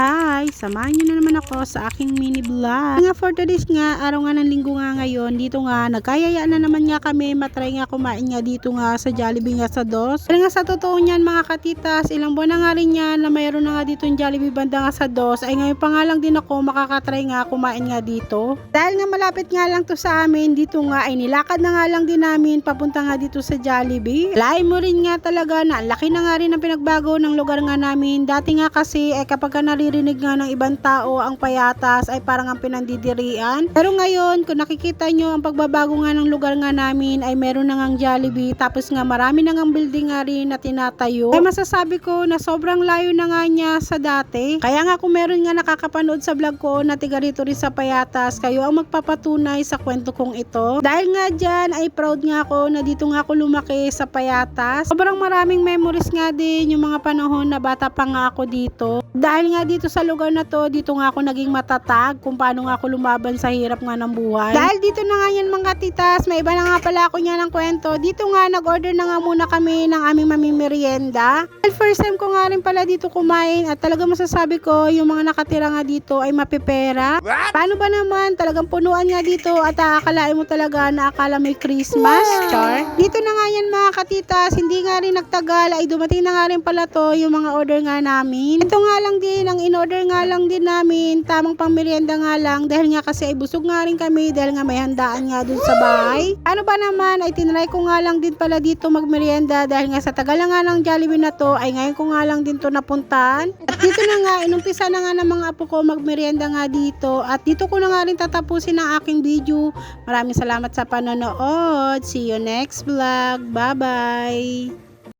Hi! Samahan niyo na naman ako sa aking mini vlog. Nga for today's nga, araw nga ng linggo nga ngayon, dito nga, nagkayayaan na naman nga kami, matry nga kumain nga dito nga sa Jollibee nga sa DOS. Pero nga sa totoo niyan mga katitas, ilang buwan na nga rin yan na mayroon na nga dito yung Jollibee banda nga sa DOS, ay ngayon pa nga lang din ako makakatry nga kumain nga dito. Dahil nga malapit nga lang to sa amin, dito nga ay nilakad na nga lang din namin papunta nga dito sa Jollibee. Lain mo rin nga talaga na laki na nga rin ang pinagbago ng lugar nga namin. Dati nga kasi eh, kapag ka naririnig nga ng ibang tao ang payatas ay parang ang pinandidirian. Pero ngayon, kung nakikita nyo ang pagbabago nga ng lugar nga namin ay meron na ngang Jollibee tapos nga marami na ngang building nga rin na tinatayo. Ay masasabi ko na sobrang layo na nga niya sa dati. Kaya nga kung meron nga nakakapanood sa vlog ko na tiga rito rin sa payatas, kayo ang magpapatunay sa kwento kong ito. Dahil nga dyan ay proud nga ako na dito nga ako lumaki sa payatas. Sobrang maraming memories nga din yung mga panahon na bata pa nga ako dito. Dahil nga dito sa lugar na to, dito nga ako naging matatag kung paano nga ako lumaban sa hirap nga ng buhay. Dahil dito na nga yan mga titas, may iba na nga pala ako niya ng kwento. Dito nga nag-order na nga muna kami ng aming mamimerienda. Dahil first time ko nga rin pala dito kumain at talaga masasabi ko yung mga nakatira nga dito ay mapipera. Paano ba naman talagang punuan nga dito at aakalain mo talaga na akala may Christmas, char? Dito na nga yan mga katitas, hindi nga rin nagtagal ay dumating na nga rin pala to yung mga order nga namin. Ito nga lang din, ang in-order nga lang din namin, tamang pang nga lang dahil nga kasi ay busog nga rin kami dahil nga may handaan nga dun sa bahay. Ano ba naman ay tinry ko nga lang din pala dito magmerienda dahil nga sa tagal nga ng Jollibee na to ay ngayon ko nga lang din to napuntahan. At dito na nga, inumpisa na nga ng mga apo ko magmerienda nga dito at dito ko na nga rin tatapusin ang aking video. Maraming salamat sa panonood. See you next vlog. Bye-bye!